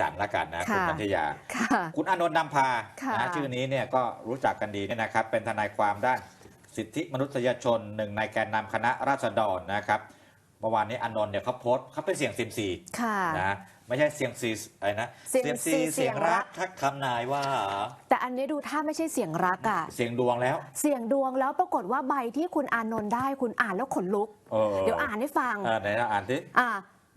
สันละกันนะค่ะคุณนันทยาค่ะคุณอานนท์นำพาค่ะนะชื่อนี้เนี่ยก็รู้จักกันดีเนี่ยนะครับ เป็นทนายความด้านสิทธิมนุษยชนหนึ่งในแกนนำคณะราษฎรนะครับเมื่อวานนี้อานนท์เนี่ยเขาโพสต์เขาเป็นเสียงซิมซีค่ะนะไม่ใช่เสียงซีอะไรนะเสียงซีเสีเสียยงงรัรักกทักคำนายว่า แต่อันนี้ดูถ้าไม่ใช่เสียงรักอะเสียงดวงแล้ว เสียงดวงแล้วปรากฏว่าใบที่คุณอานนท์ได้คุณอ่านแล้วขนลุกเออเดี๋ยวอ่านให้ฟังอ่าไหนนะอ่านสิอ่า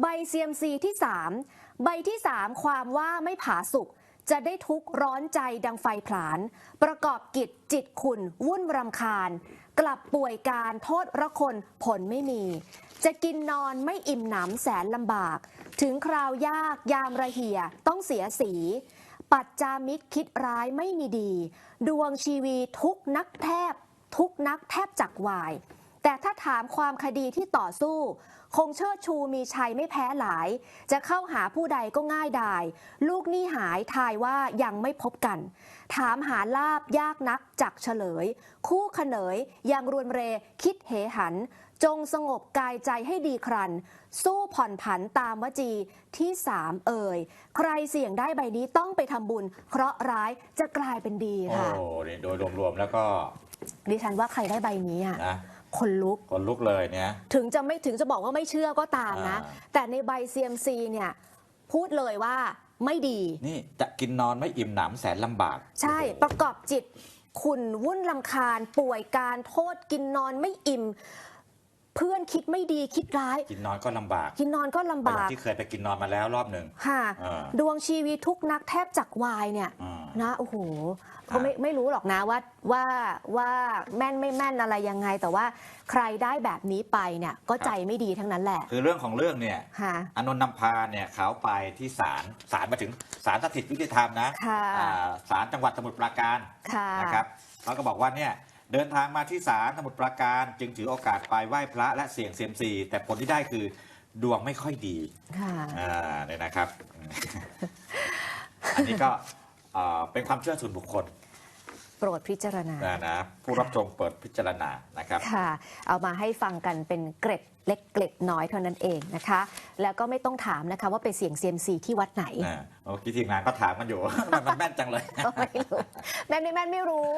ใบเซียมซีที่ 3 ใบที่ 3 ความว่าไม่ผาสุกจะได้ทุกร้อนใจดังไฟผลาญประกอบกิจจิตขุนวุ่นรำคาญ กลับป่วยการโทษระคนผลไม่มี จะกินนอนไม่อิ่มหนำแสนลำบาก ถึงคราวยากยามระเหี่ยต้องเสียสี ปัจจามิตรคิดร้ายไม่มีดี ดวงชีวีทุกนักแทบ ทุกนักแทบจักวาย แต่ถ้าถามความคดีที่ต่อสู้ คงเชิดชูมีชัยไม่แพ้หลาย จะเข้าหาผู้ใดก็ง่ายดาย ลูกหนี้หายทายว่ายังไม่พบกัน ถามหาลาบยากนักจักเฉลย คู่เขนยยังรวนเรคิดเหหัน จงสงบกายใจให้ดีครัน สู้ผ่อนผันตามวจีที่สามเอ่ย ใครเสี่ยงได้ใบนี้ต้องไปทำบุญเคราะห์ร้ายจะกลายเป็นดีโอ้ค่ะนี่โดยรวมๆแล้วก็ดิฉันว่าใครได้ใบนี้อะนะ คนลุก คนลุกเลยเนี่ย ถึงจะไม่ถึงจะบอกว่าไม่เชื่อก็ตามนะ อ่า แต่ในใบ CMC เนี่ยพูดเลยว่าไม่ดี นี่จะกินนอนไม่อิ่มหนำแสนลำบากใช่โอ้โห ประกอบจิตขุนวุ่นลำคาญ ป่วยการโทษกินนอนไม่อิ่ม เพื่อนคิดไม่ดีคิดร้าย กินนอนก็ลำบากกินนอนก็ลำก็อย่าบากงที่เคยไปกินนอนมาแล้วรอบหนึ่ง ค่ะ อ่า ดวงชีวิตทุกนักแทบจักวายเนี่ยอ่านะโอ้โหครัก็บไม่ไม่รู้หรอกนะว่าว่าว่าแม่นไม่แม่นอะไรยังไง แต่ว่าใครได้แบบนี้ไปเนี่ยก็ใจไม่ดีทั้งนั้นแหละคือเรื่องของเรื่องเนี่ย ค่ะ อานนท์นำพาเนี่ยเขาไปที่ศาลศาลมาถึงศาลสถิตยุติธรรมนะค่ะ อ่าศาลจังหวัดสมุทรปราการค่ะ นะครับเขาก็บอกว่าเนี่ย เดินทางมาที่ศาลสมุทรปราการจึงถือโอกาสไปไหว้พระและเสี่ยงเซียมซี แต่ผลที่ได้คือดวงไม่ค่อยดีค่ะอ่าเนี่ยนะครับ อันนี้ก็เอ่อเป็นความเชื่อส่วนบุคคล โปรดพิจารณา นะนะผู้รับชมเปิดพิจารณานะครับ ค่ะ เอามาให้ฟังกันเป็นเกร็ดเล็กเกร็ดน้อยเท่านั้นเองนะคะ แล้วก็ไม่ต้องถามนะคะว่าไปเสี่ยงเซียมซีที่วัดไหน อ่าเมื่อกี้ทีมงานก็ถามกันอยู่ มันมันแม่นจังเลยไม่รู้แม่นไม่แม่นไม่รู้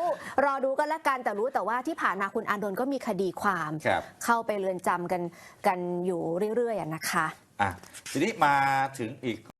รอดูกันละกันแต่รู้แต่ว่าที่ผ่านมาคุณอานนท์ก็มีคดีความ ครับ เข้าไปเรือนจำกันกันอยู่เรื่อยๆอะนะคะ อะทีนี้มาถึงอีก